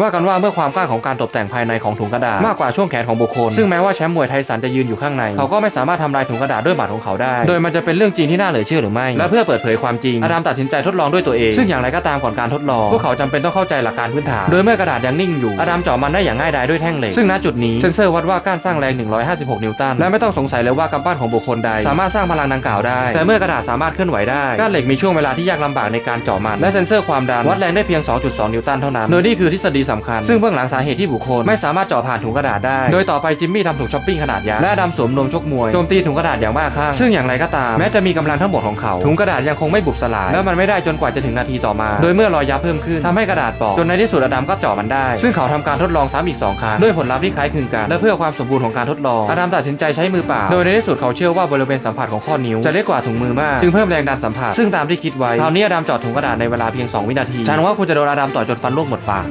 ว่ากันว่าเมื่อความกล้าของการตกแต่งภายในของถุงกระดาษมากกว่าช่วงแขนของบุคคล ซึ่งแม้ว่าแชมป์มวยไทสันจะยืนอยู่ข้างใน เขาก็ไม่สามารถทำลายถุงกระดาษด้วยหมัดของเขาได้ โดยมันจะเป็นเรื่องจริงที่น่าเหลือเชื่อหรือไม่ และเพื่อเปิดเผยความจริง อดัมตัดสินใจทดลองด้วยตัวเอง ซึ่งอย่างไรก็ตามก่อนการทดลอง พวกเขาจำเป็นต้องเข้าใจหลักการพื้นฐาน โดยเมื่อกระดาษยังนิ่งอยู่ อดัมเจาะมันได้อย่างง่ายดายด้วยแท่งเหล็ก ซึ่งณจุดนี้เซนเซอร์วัดว่าการสร้างแรง 156 นิวตัน และไม่ต้องสงสัยเลยว่ากำปั้นของบุคคลใด สามารถสร้างพลังดังกล่าวได้ แต่เมื่อกระดาษสามารถเคลื่อนไหวได้ก้านเหล็กมีช่วงเวลาที่ยากลำบากในการเจาะมัน และเซนเซอร์ความดันวัดแรงได้เพียง 2.2 นิวตันเท่านั้นโดยนี่คือทฤษฎีสำคัญ ซึ่งเบื้องหลังสาเหตุที่บุคคลไม่สามารถเจาะผ่านถุงกระดาษได้ โดยต่อไปจิมมี่ทำถุงช้อปปิ้งขนาดยักษ์และดัมสวมนมชกมวยโจมตีถุงกระดาษอย่างบ้าคลั่งซึ่งอย่างไรก็ตามแม้จะมีกำลังทั้งหมดของเขา ถุงกระดาษยังคงไม่บุบสลายและมันไม่ได้จนกว่าจะถึงนาทีต่อมา โดยเมื่อรอยยับเพิ่มขึ้นทำให้กระดาษปอกจนในที่สุดอดัมก็เจาะมันได้ ซึ่งเขาทำการทดลองซ้ำอีกสองครั้งด้วยผลลัพธ์ที่คล้ายคลึงกันและเพื่อความสมบูรณ์ของการทดลองอดัมตัดสินใจใช้มือเปล่าโดยในที่สุดเขาเชื่อว่าบริเวณสัมผัสของข้อนิ้วจะเล็กกว่าถุงมือมากจึงเพิ่มแรงดันสัมผัสซึ่งตามที่คิดไว้คราวนี้อดัมจาะถุงกระดาษในเวลาเพียง 2 วินาทีฉันว่าคุณจะโดนอดัมต่อจนฟันร่วงหมดปาก